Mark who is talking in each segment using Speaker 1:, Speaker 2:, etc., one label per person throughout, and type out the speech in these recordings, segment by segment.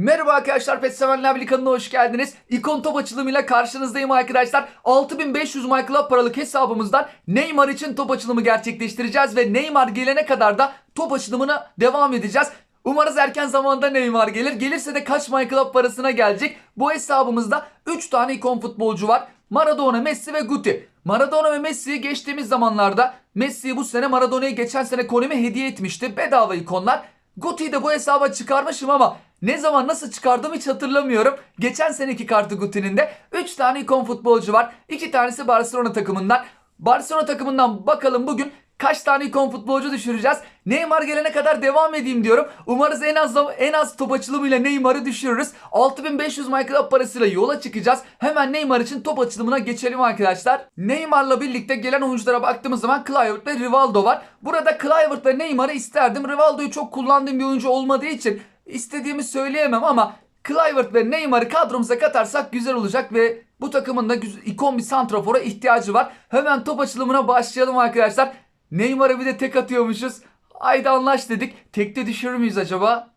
Speaker 1: Merhaba arkadaşlar Pet Sevenler kanalına hoş geldiniz. İkon top açılımıyla karşınızdayım arkadaşlar. 6500 MyClub paralık hesabımızdan Neymar için top açılımı gerçekleştireceğiz ve Neymar gelene kadar da top açılımına devam edeceğiz. Umarız erken zamanda Neymar gelir. Gelirse de kaç MyClub parasına gelecek? Bu hesabımızda 3 tane ikon futbolcu var. Maradona, Messi ve Guti. Maradona ve Messi'yi geçtiğimiz zamanlarda Messi bu sene Maradona'yı geçen sene Konami hediye etmişti. Bedava ikonlar. Guti'yi de bu hesaba çıkarmışım ama ne zaman nasıl çıkardım hiç hatırlamıyorum. Geçen seneki kartı Guti'nin de 3 tane ikon futbolcu var. 2 tanesi Barcelona takımından. Barcelona takımından bakalım bugün kaç tane ikon futbolcu düşüreceğiz. Neymar gelene kadar devam edeyim diyorum. Umarız en az en az top açılımıyla Neymar'ı düşürürüz. 6500 MyClub parasıyla yola çıkacağız. Hemen Neymar için top açılımına geçelim arkadaşlar. Neymar'la birlikte gelen oyunculara baktığımız zaman Kluivert ve Rivaldo var. Burada Kluivert ve Neymar'ı isterdim. Rivaldo'yu çok kullandığım bir oyuncu olmadığı için istediğimi söyleyemem ama Kluivert ve Neymar'ı kadromuza katarsak güzel olacak ve bu takımın da ikon bir santrafora ihtiyacı var. Hemen top açılımına başlayalım arkadaşlar. Neymar'a bir de tek atıyormuşuz. Haydi anlaş dedik. Tekte düşürür müyüz acaba?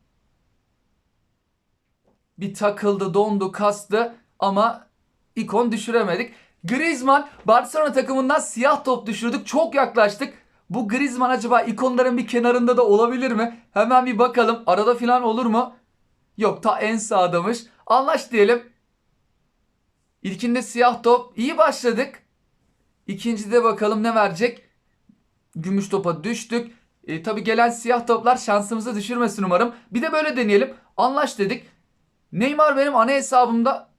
Speaker 1: Bir takıldı, dondu, kastı ama ikon düşüremedik. Griezmann Barcelona takımından siyah top düşürdük. Çok yaklaştık. Bu Griezmann acaba ikonların bir kenarında da olabilir mi? Hemen bir bakalım. Arada falan olur mu? Yok ta en sağdamış. Anlaş diyelim. İlkinde siyah top. İyi başladık. İkincide bakalım ne verecek? Gümüş topa düştük. E, tabi gelen siyah toplar şansımızı düşürmesin umarım. Bir de böyle deneyelim. Anlaş dedik. Neymar benim ana hesabımda.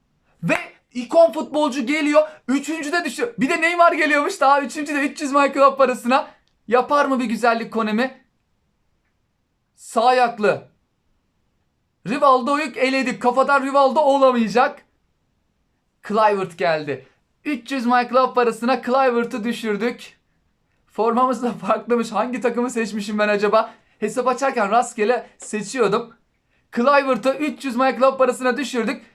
Speaker 1: Ve ikon futbolcu geliyor. Üçüncü de düşüyor. Bir de Neymar geliyormuş. Daha üçüncü de 300 MyClub parasına. Yapar mı bir güzellik Konemi? Sağ ayaklı. Rivaldo'yu eledik. Kafadan Rivaldo olamayacak. Kluivert geldi. 300 MyClub parasına Kluivert'ı düşürdük. Formamız da farklıymış. Hangi takımı seçmişim ben acaba? Hesap açarken rastgele seçiyordum. Kluivert'ı 300 MyClub parasına düşürdük.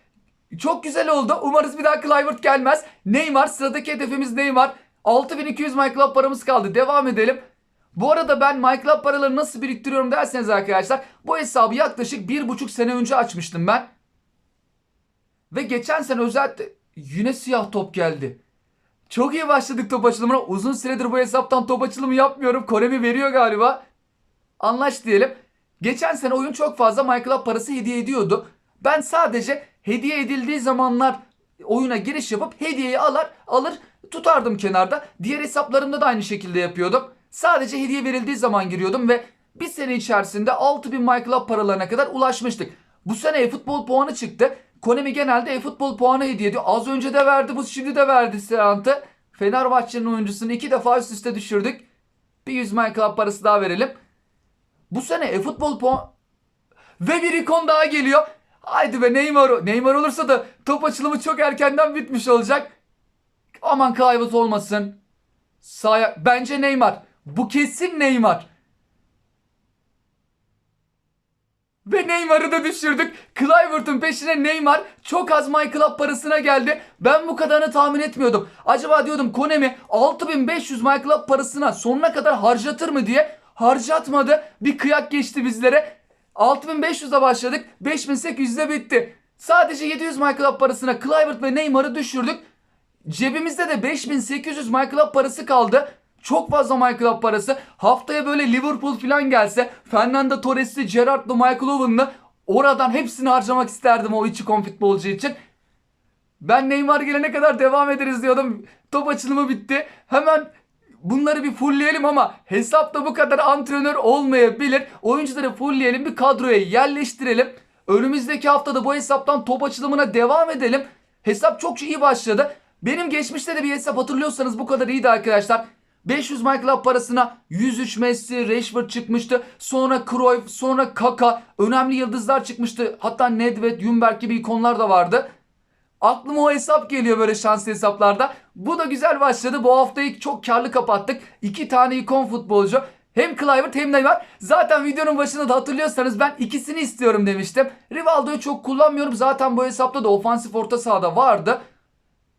Speaker 1: Çok güzel oldu. Umarız bir daha Kluivert gelmez. Neymar sıradaki hedefimiz Neymar. 6200 MyClub paramız kaldı. Devam edelim. Bu arada ben MyClub paraları nasıl biriktiriyorum derseniz arkadaşlar bu hesabı yaklaşık 1,5 sene önce açmıştım ben. Ve geçen sene özellikle yine siyah top geldi. Çok iyi başladık top açılımına. Uzun süredir bu hesaptan top açılımı yapmıyorum. Koremi veriyor galiba. Anlaş diyelim. Geçen sene oyun çok fazla MyClub parası hediye ediyordu. Ben sadece hediye edildiği zamanlar oyuna giriş yapıp hediyeyi alır, alır tutardım kenarda. Diğer hesaplarımda da aynı şekilde yapıyordum. Sadece hediye verildiği zaman giriyordum ve bir sene içerisinde 6000 MyClub paralarına kadar ulaşmıştık. Bu sene e-futbol puanı çıktı. Konami genelde e-futbol puanı hediye ediyor. Az önce de verdi bu şimdi de verdi seantı. Fenerbahçe'nin oyuncusunu iki defa üst üste düşürdük. Bir 100 MyClub parası daha verelim. Bu sene e-futbol puan... Ve bir ikon daha geliyor. Haydi be Neymar. Neymar olursa da top açılımı çok erkenden bitmiş olacak. Aman Kluivert olmasın. Sağ Bence Neymar. Bu kesin Neymar. Ve Neymar'ı da düşürdük. Kluivert'ın peşine Neymar çok az MyClub parasına geldi. Ben bu kadarını tahmin etmiyordum. Acaba diyordum Konemi 6500 MyClub parasına sonuna kadar harcatır mı diye. Harcatmadı. Bir kıyak geçti bizlere. 6500'e başladık. 5800'de bitti. Sadece 700 MyClub parasına Kluivert ve Neymar'ı düşürdük. Cebimizde de 5800 MyClub parası kaldı. Çok fazla MyClub parası. Haftaya böyle Liverpool falan gelse Fernando Torres'li, Gerrard'lı, Michael Owen'lı oradan hepsini harcamak isterdim o içi kon futbolcu için. Ben Neymar gelene kadar devam ederiz diyordum. Top açılımı bitti. Hemen bunları bir fullleyelim ama hesapta bu kadar antrenör olmayabilir. Oyuncuları fullleyelim bir kadroya yerleştirelim. Önümüzdeki haftada bu hesaptan top açılımına devam edelim. Hesap çok iyi başladı. Benim geçmişte de bir hesap hatırlıyorsanız bu kadar iyiydi arkadaşlar. 500 MyClub parasına 103 Messi, Rashford çıkmıştı. Sonra Cruyff, sonra Kaka. Önemli yıldızlar çıkmıştı. Hatta Nedved, Ljungberg gibi ikonlar da vardı. Aklıma o hesap geliyor böyle şanslı hesaplarda. Bu da güzel başladı. Bu haftayı çok karlı kapattık. İki tane ikon futbolcu. Hem Kluivert hem Neymar. Zaten videonun başında da hatırlıyorsanız ben ikisini istiyorum demiştim. Rivaldo'yu çok kullanmıyorum. Zaten bu hesapta da ofansif orta sahada vardı.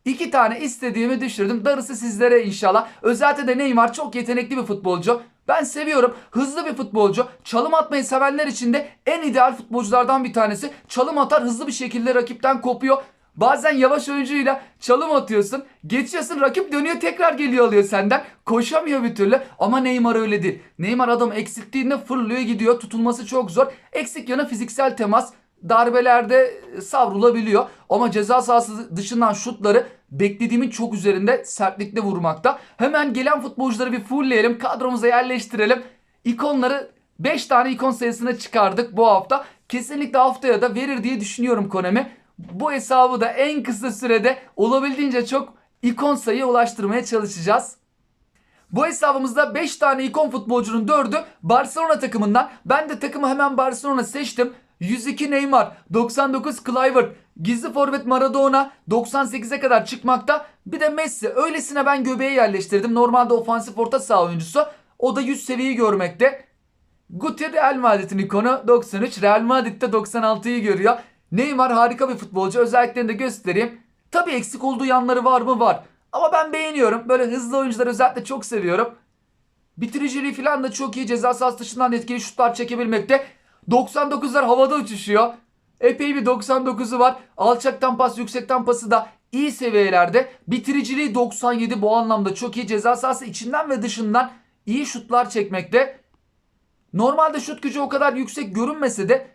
Speaker 1: İki tane istediğimi düşürdüm. Darısı sizlere inşallah. Özellikle de Neymar çok yetenekli bir futbolcu. Ben seviyorum. Hızlı bir futbolcu. Çalım atmayı sevenler için de en ideal futbolculardan bir tanesi. Çalım atar hızlı bir şekilde rakipten kopuyor. Bazen yavaş oyuncuyla çalım atıyorsun. Geçiyorsun rakip dönüyor tekrar geliyor alıyor senden. Koşamıyor bir türlü ama Neymar öyle değil. Neymar adam eksilttiğinde fırlıyor gidiyor. Tutulması çok zor. Eksik yanı fiziksel temas. Darbelerde savrulabiliyor. Ama ceza sahası dışından şutları beklediğimin çok üzerinde sertlikle vurmakta. Hemen gelen futbolcuları bir fullleyelim. Kadromuza yerleştirelim. İkonları 5 tane ikon sayısına çıkardık bu hafta. Kesinlikle haftaya da verir diye düşünüyorum Konami. Bu hesabı da en kısa sürede olabildiğince çok ikon sayıya ulaştırmaya çalışacağız. Bu hesabımızda 5 tane ikon futbolcunun 4'ü Barcelona takımından. Ben de takımı hemen Barcelona seçtim. 102 Neymar, 99 Kluivert, gizli forvet Maradona 98'e kadar çıkmakta. Bir de Messi. Öylesine ben göbeğe yerleştirdim. Normalde ofansif orta saha oyuncusu. O da 100 seviyeyi görmekte. Guti Real Madrid'in ikonu 93. Real Madrid de 96'yı görüyor. Neymar harika bir futbolcu. Özelliklerini de göstereyim. Tabii eksik olduğu yanları var mı? Var. Ama ben beğeniyorum. Böyle hızlı oyuncuları özellikle çok seviyorum. Bitiriciliği falan da çok iyi. Ceza sahası dışından etkili şutlar çekebilmekte. 99'lar havada uçuşuyor. Epey bir 99'u var. Alçaktan pas, yüksekten pası da iyi seviyelerde. Bitiriciliği 97 bu anlamda çok iyi. Ceza sahası içinden ve dışından iyi şutlar çekmekte. Normalde şut gücü o kadar yüksek görünmese de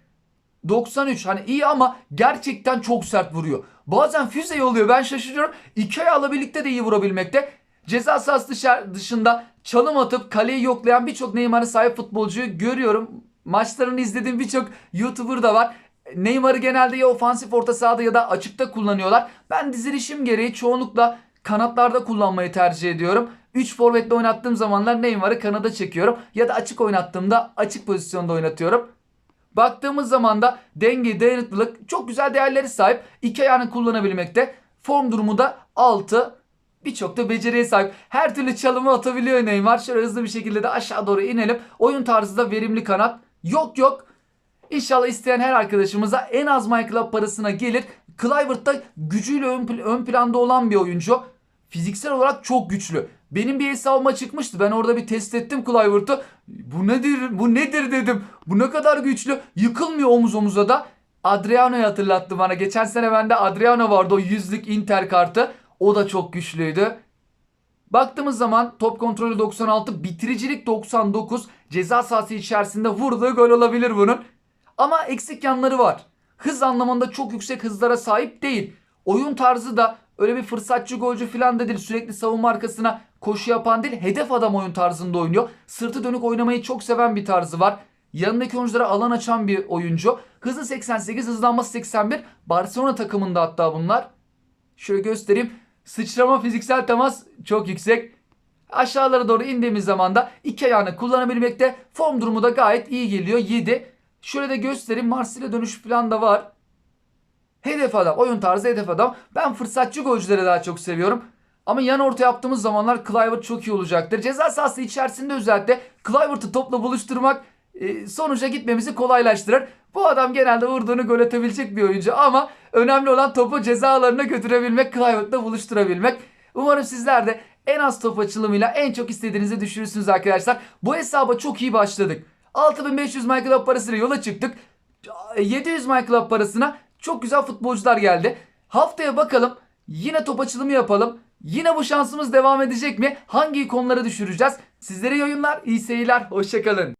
Speaker 1: 93 hani iyi ama gerçekten çok sert vuruyor. Bazen füze yolluyor ben şaşırıyorum. İki ayağla birlikte de iyi vurabilmekte. Ceza sahası dışında çalım atıp kaleyi yoklayan birçok Neymar'a sahip futbolcuyu görüyorum. Maçlarını izlediğim birçok YouTuber da var. Neymar'ı genelde ya ofansif orta sahada ya da açıkta kullanıyorlar. Ben dizilişim gereği çoğunlukla kanatlarda kullanmayı tercih ediyorum. 3 forvetle oynattığım zamanlar Neymar'ı kanada çekiyorum. Ya da açık oynattığımda açık pozisyonda oynatıyorum. Baktığımız zaman da denge, dayanıklılık çok güzel değerleri sahip. İki ayağını kullanabilmekte. Form durumu da 6. Birçok da beceriye sahip. Her türlü çalımı atabiliyor Neymar. Şöyle hızlı bir şekilde de aşağı doğru inelim. Oyun tarzı da verimli kanat. Yok yok. İnşallah isteyen her arkadaşımıza en az MyClub parasına gelir. Kluivert da gücüyle ön, ön planda olan bir oyuncu. Fiziksel olarak çok güçlü. Benim bir hesabıma çıkmıştı. Ben orada bir test ettim Kluivert'ı. Bu nedir? Bu nedir dedim. Bu ne kadar güçlü. Yıkılmıyor omuz omuza da. Adriano'yu hatırlattı bana. Geçen sene bende Adriano vardı o yüzlük Inter kartı. O da çok güçlüydü. Baktığımız zaman top kontrolü 96, bitiricilik 99. Ceza sahası içerisinde vurduğu gol olabilir bunun. Ama eksik yanları var. Hız anlamında çok yüksek hızlara sahip değil. Oyun tarzı da öyle bir fırsatçı golcü falan da değil. Sürekli savunma arkasına koşu yapan değil. Hedef adam oyun tarzında oynuyor. Sırtı dönük oynamayı çok seven bir tarzı var. Yanındaki oyunculara alan açan bir oyuncu. Hızı 88, hızlanması 81. Barcelona takımında hatta bunlar. Şöyle göstereyim. Sıçrama fiziksel temas çok yüksek. Aşağılara doğru indiğimiz zaman da iki ayağını kullanabilmekte. Form durumu da gayet iyi geliyor. 7. Şöyle de göstereyim. Marsilya dönüşü falan da var. Hedef adam. Oyun tarzı hedef adam. Ben fırsatçı golcüleri daha çok seviyorum. Ama yan orta yaptığımız zamanlar Kluivert çok iyi olacaktır. Ceza sahası içerisinde özellikle Kluivert'ı topla buluşturmak e, sonuca gitmemizi kolaylaştırır. Bu adam genelde vurduğunu gol atabilecek bir oyuncu ama önemli olan topu ceza alanına götürebilmek, Kluivert'la buluşturabilmek. Umarım sizler de en az top açılımıyla en çok istediğinizi düşürürsünüz arkadaşlar. Bu hesaba çok iyi başladık. 6500 MyClub parasıyla yola çıktık. 700 MyClub parasına çok güzel futbolcular geldi. Haftaya bakalım yine top açılımı yapalım. Yine bu şansımız devam edecek mi? Hangi konulara düşüreceğiz? Sizlere iyi oyunlar, iyi seyirler, hoşçakalın.